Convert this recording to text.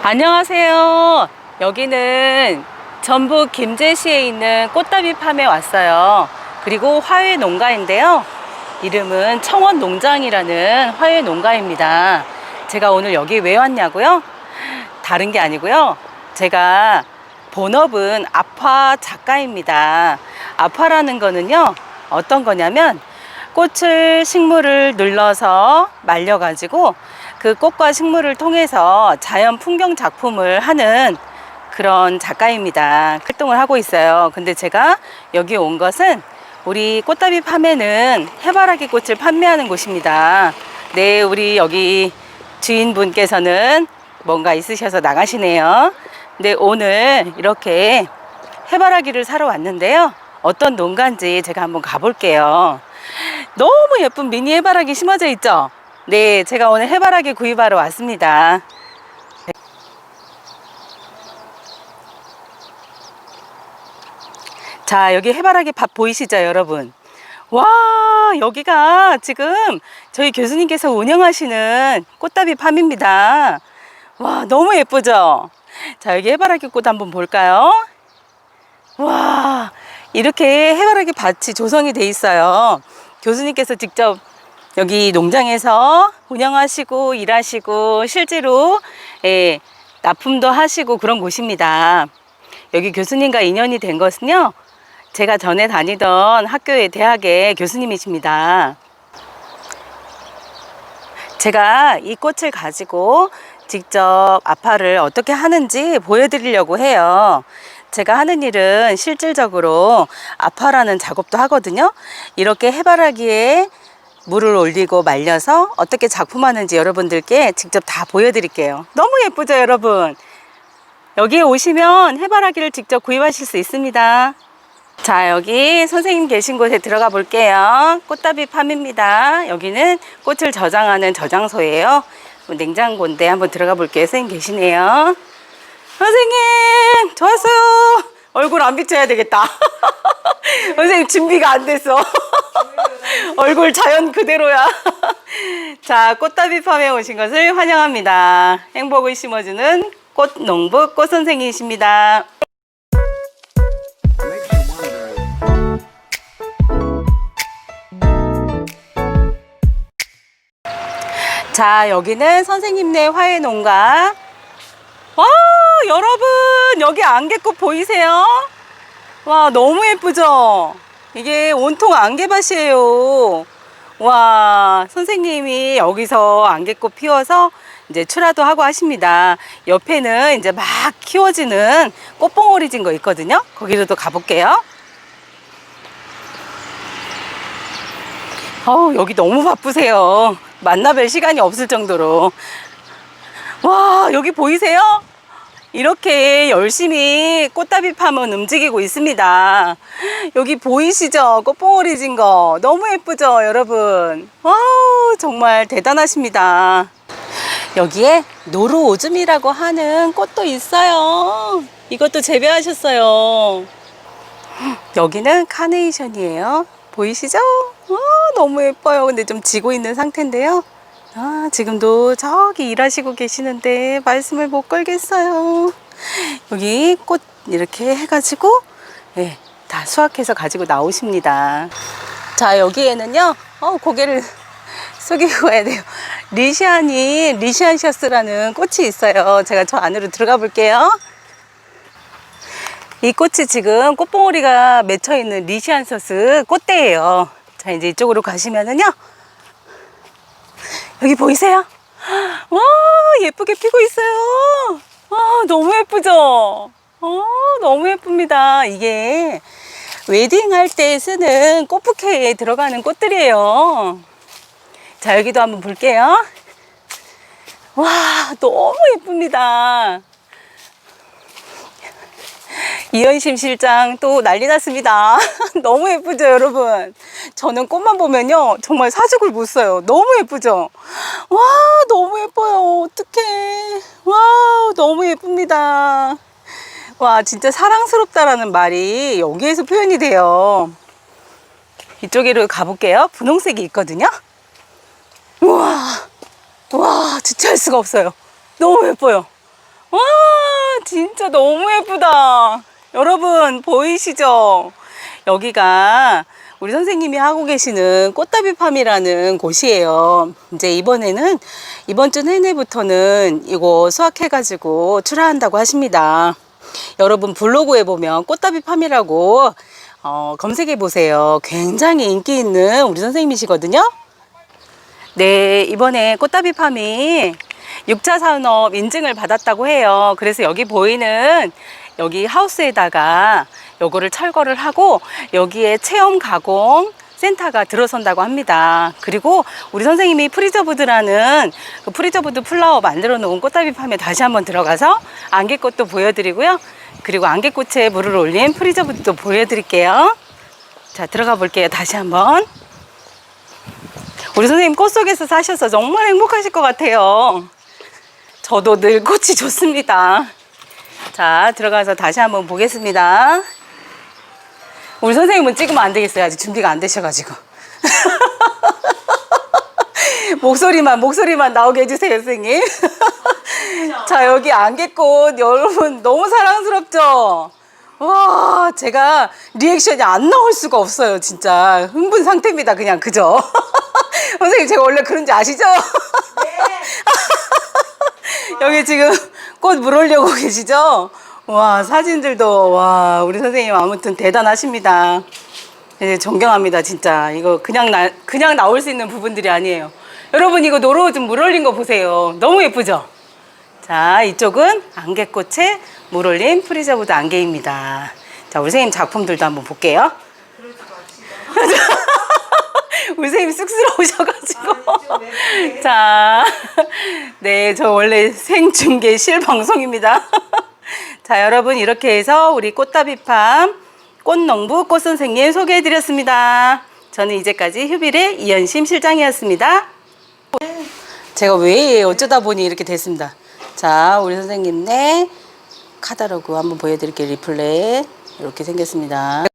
안녕하세요. 여기는 전북 김제시에 있는 꽃다비 팜에 왔어요. 그리고 화훼 농가인데요. 이름은 청원 농장이라는 화훼 농가입니다. 제가 오늘 여기 왜 왔냐고요? 다른 게 아니고요. 제가 본업은 아파 작가입니다. 아파라는 거는요. 어떤 거냐면 꽃을 식물을 눌러서 말려가지고 그 꽃과 식물을 통해서 자연 풍경 작품을 하는 그런 작가입니다. 활동을 하고 있어요. 근데 제가 여기 온 것은 우리 꽃다비 팜에는 해바라기 꽃을 판매하는 곳입니다. 네, 우리 여기 주인분께서는 뭔가 있으셔서 나가시네요. 근데 오늘 이렇게 해바라기를 사러 왔는데요. 어떤 농가인지 제가 한번 가볼게요. 너무 예쁜 미니 해바라기 심어져 있죠? 네, 제가 오늘 해바라기 구입하러 왔습니다. 자, 여기 해바라기 밭 보이시죠, 여러분? 와, 여기가 지금 저희 교수님께서 운영하시는 꽃다비 팜입니다. 와, 너무 예쁘죠? 자, 여기 해바라기 꽃 한번 볼까요? 와, 이렇게 해바라기 밭이 조성이 돼 있어요. 교수님께서 직접 여기 농장에서 운영하시고 일하시고 실제로 예, 납품도 하시고 그런 곳입니다. 여기 교수님과 인연이 된 것은요. 제가 전에 다니던 학교의 대학의 교수님이십니다. 제가 이 꽃을 가지고 직접 아파를 어떻게 하는지 보여드리려고 해요. 제가 하는 일은 실질적으로 아파라는 작업도 하거든요. 이렇게 해바라기에 물을 올리고 말려서 어떻게 작품하는지 여러분들께 직접 다 보여드릴게요. 너무 예쁘죠, 여러분? 여기에 오시면 해바라기를 직접 구입하실 수 있습니다. 자, 여기 선생님 계신 곳에 들어가 볼게요. 꽃다비 팜입니다. 여기는 꽃을 저장하는 저장소예요. 냉장고인데 한번 들어가 볼게요. 선생님 계시네요. 선생님, 좋았어요. 얼굴 안 비춰야 되겠다. 선생님, 준비가 안 됐어. 얼굴 자연 그대로야. 자, 꽃다비 팜에 오신 것을 환영합니다. 행복을 심어주는 꽃농부 꽃선생이십니다. 자, 여기는 선생님네 화훼 농가. 와, 여러분, 여기 안개꽃 보이세요? 와, 너무 예쁘죠? 이게 온통 안개밭이에요. 와, 선생님이 여기서 안개꽃 피워서 이제 출하도 하고 하십니다. 옆에는 이제 막 키워지는 꽃봉오리 진 거 있거든요. 거기로도 가볼게요. 어우, 여기 너무 바쁘세요. 만나뵐 시간이 없을 정도로. 와, 여기 보이세요? 이렇게 열심히 꽃다비 팜은 움직이고 있습니다. 여기 보이시죠? 꽃봉오리 진 거. 너무 예쁘죠, 여러분? 와우, 정말 대단하십니다. 여기에 노루 오줌이라고 하는 꽃도 있어요. 이것도 재배하셨어요. 여기는 카네이션이에요. 보이시죠? 아, 너무 예뻐요. 근데 좀 지고 있는 상태인데요. 아, 지금도 저기 일하시고 계시는데 말씀을 못 걸겠어요. 여기 꽃 이렇게 해가지고 예, 다 수확해서 가지고 나오십니다. 자, 여기에는요. 어, 고개를 숙이고 가야 돼요. 리시안이 리시안셔스라는 꽃이 있어요. 제가 저 안으로 들어가 볼게요. 이 꽃이 지금 꽃봉오리가 맺혀 있는 리시안서스 꽃대예요. 자, 이제 이쪽으로 가시면은요. 여기 보이세요? 와, 예쁘게 피고 있어요. 와, 너무 예쁘죠? 어, 너무 예쁩니다. 이게 웨딩 할 때 쓰는 꽃부케에 들어가는 꽃들이에요. 자, 여기도 한번 볼게요. 와, 너무 예쁩니다. 이현심 실장 또 난리 났습니다. 너무 예쁘죠, 여러분? 저는 꽃만 보면요. 정말 사죽을 못 써요. 너무 예쁘죠? 와, 너무 예뻐요. 어떡해. 와, 너무 예쁩니다. 와, 진짜 사랑스럽다라는 말이 여기에서 표현이 돼요. 이쪽으로 가볼게요. 분홍색이 있거든요. 우와, 와, 주체할 수가 없어요. 너무 예뻐요. 와, 진짜 너무 예쁘다. 여러분, 보이시죠? 여기가 우리 선생님이 하고 계시는 꽃다비팜이라는 곳이에요. 이제 이번에는, 이번 주 내내부터는 이거 수확해가지고 출하한다고 하십니다. 여러분 블로그에 보면 꽃다비팜이라고 어, 검색해 보세요. 굉장히 인기 있는 우리 선생님이시거든요. 네, 이번에 꽃다비팜이 6차 산업 인증을 받았다고 해요. 그래서 여기 보이는 여기 하우스에다가 요거를 철거를 하고 여기에 체험 가공 센터가 들어선다고 합니다. 그리고 우리 선생님이 프리저브드라는 그 프리저브드 플라워 만들어 놓은 꽃다비 팜에 다시 한번 들어가서 안개꽃도 보여드리고요. 그리고 안개꽃에 물을 올린 프리저브드도 보여드릴게요. 자, 들어가 볼게요. 다시 한번. 우리 선생님 꽃 속에서 사셔서 정말 행복하실 것 같아요. 저도 늘 꽃이 좋습니다. 자, 들어가서 다시 한번 보겠습니다. 우리 선생님은 찍으면 안 되겠어요. 아직 준비가 안 되셔가지고. 목소리만, 목소리만 나오게 해주세요, 선생님. 자, 여기 안개꽃 여러분 너무 사랑스럽죠? 와, 제가 리액션이 안 나올 수가 없어요, 진짜. 흥분 상태입니다, 그냥, 그죠? 선생님, 제가 원래 그런지 아시죠? 여기 지금 꽃물 올려고 계시죠? 와, 사진들도, 와, 우리 선생님 아무튼 대단하십니다. 네, 존경합니다, 진짜. 이거 그냥 나, 그냥 나올 수 있는 부분들이 아니에요. 여러분, 이거 노로우즘 물 올린 거 보세요. 너무 예쁘죠? 자, 이쪽은 안개꽃에 물 올린 프리저브드 안개입니다. 자, 우리 선생님 작품들도 한번 볼게요. 우리 선생님 쑥스러우셔가지고. 자, 네, 저 원래 생중계 실방송입니다. 자, 여러분, 이렇게 해서 우리 꽃다비팜 꽃농부 꽃선생님 소개해드렸습니다. 저는 이제까지 휴빌의 이현심 실장이었습니다. 제가 왜 어쩌다 보니 이렇게 됐습니다. 자, 우리 선생님 네 카다로그 한번 보여드릴게요. 리플렛 이렇게 생겼습니다.